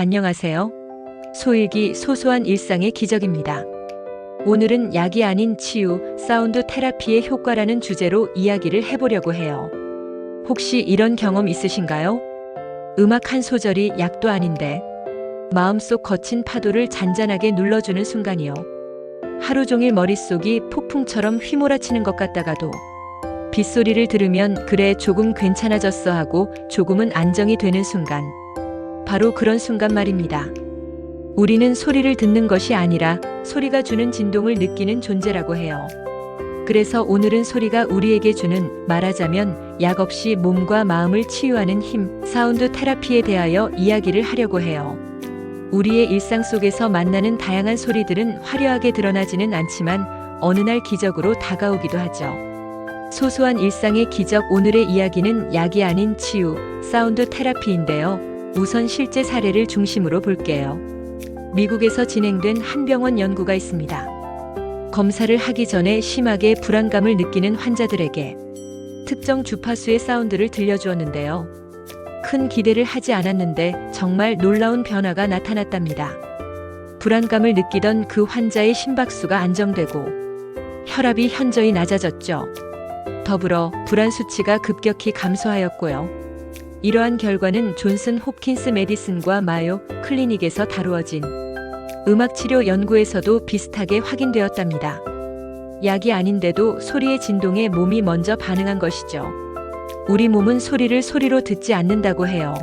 안녕하세요. 소일기 소소한 일상의 기적입니다. 오늘은 약이 아닌 치유, 사운드 테라피의 효과라는 주제로 이야기를 해보려고 해요. 혹시 이런 경험 있으신가요? 음악 한 소절이 약도 아닌데, 마음속 거친 파도를 잔잔하게 눌러주는 순간이요. 하루 종일 머릿속이 폭풍처럼 휘몰아치는 것 같다가도, 빗소리를 들으면 그래 조금 괜찮아졌어 하고 조금은 안정이 되는 순간. 바로 그런 순간 말입니다. 우리는 소리를 듣는 것이 아니라 소리가 주는 진동을 느끼는 존재라고 해요. 그래서 오늘은 소리가 우리에게 주는 말하자면 약 없이 몸과 마음을 치유하는 힘, 사운드 테라피에 대하여 이야기를 하려고 해요. 우리의 일상 속에서 만나는 다양한 소리들은 화려하게 드러나지는 않지만 어느 날 기적으로 다가오기도 하죠. 소소한 일상의 기적 오늘의 이야기는 약이 아닌 치유, 사운드 테라피인데요. 우선 실제 사례를 중심으로 볼게요. 미국에서 진행된 한 병원 연구가 있습니다. 검사를 하기 전에 심하게 불안감을 느끼는 환자들에게 특정 주파수의 사운드를 들려주었는데요. 큰 기대를 하지 않았는데 정말 놀라운 변화가 나타났답니다. 불안감을 느끼던 그 환자의 심박수가 안정되고 혈압이 현저히 낮아졌죠. 더불어 불안 수치가 급격히 감소하였고요. 이러한 결과는 존슨 홉킨스 메디슨과 마요 클리닉에서 다루어진 음악 치료 연구에서도 비슷하게 확인되었답니다. 약이 아닌데도 소리의 진동에 몸이 먼저 반응한 것이죠. 우리 몸은 소리를 소리로 듣지 않는다고 해요.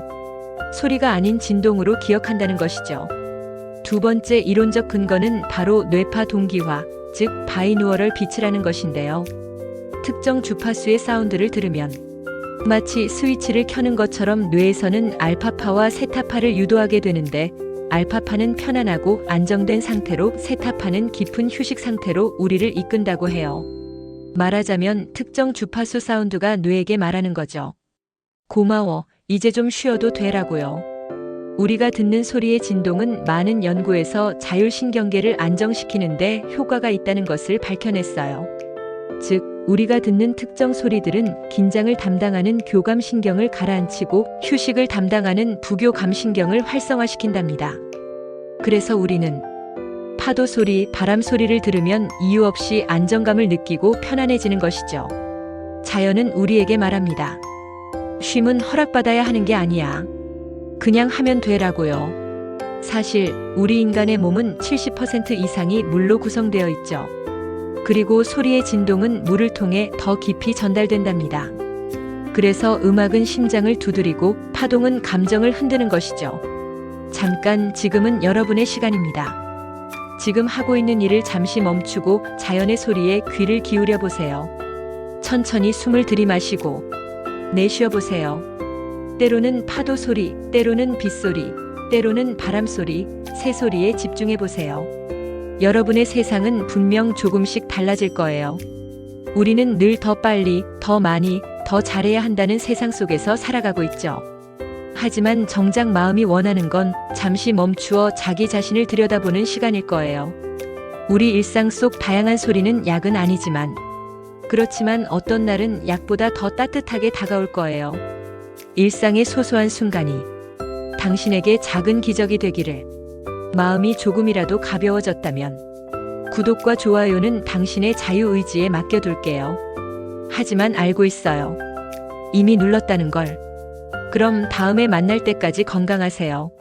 소리가 아닌 진동으로 기억한다는 것이죠. 두 번째 이론적 근거는 바로 뇌파 동기화, 즉 바이누어럴 빛이라는 것인데요. 특정 주파수의 사운드를 들으면 마치 스위치를 켜는 것처럼 뇌에서는 알파파와 세타파를 유도하게 되는데 알파파는 편안하고 안정된 상태로 세타파는 깊은 휴식 상태로 우리를 이끈다고 해요. 말하자면 특정 주파수 사운드가 뇌에게 말하는 거죠. 고마워, 이제 좀 쉬어도 되라고요. 우리가 듣는 소리의 진동은 많은 연구에서 자율신경계를 안정시키는데 효과가 있다는 것을 밝혀냈어요. 즉, 우리가 듣는 특정 소리들은 긴장을 담당하는 교감신경을 가라앉히고 휴식을 담당하는 부교감신경을 활성화시킨답니다. 그래서 우리는 파도 소리, 바람 소리를 들으면 이유 없이 안정감을 느끼고 편안해지는 것이죠. 자연은 우리에게 말합니다. 쉼은 허락받아야 하는 게 아니야. 그냥 하면 되라고요. 사실 우리 인간의 몸은 70% 이상이 물로 구성되어 있죠. 그리고 소리의 진동은 물을 통해 더 깊이 전달된답니다. 그래서 음악은 심장을 두드리고 파동은 감정을 흔드는 것이죠. 잠깐 지금은 여러분의 시간입니다. 지금 하고 있는 일을 잠시 멈추고 자연의 소리에 귀를 기울여 보세요. 천천히 숨을 들이마시고 내쉬어 보세요. 때로는 파도 소리, 때로는 빗소리, 때로는 바람 소리, 새 소리에 집중해 보세요. 여러분의 세상은 분명 조금씩 달라질 거예요. 우리는 늘 더 빨리, 더 많이, 더 잘해야 한다는 세상 속에서 살아가고 있죠. 하지만 정작 마음이 원하는 건 잠시 멈추어 자기 자신을 들여다보는 시간일 거예요. 우리 일상 속 다양한 소리는 약은 아니지만, 그렇지만 어떤 날은 약보다 더 따뜻하게 다가올 거예요. 일상의 소소한 순간이 당신에게 작은 기적이 되기를. 마음이 조금이라도 가벼워졌다면 구독과 좋아요는 당신의 자유의지에 맡겨둘게요. 하지만 알고 있어요. 이미 눌렀다는 걸. 그럼 다음에 만날 때까지 건강하세요.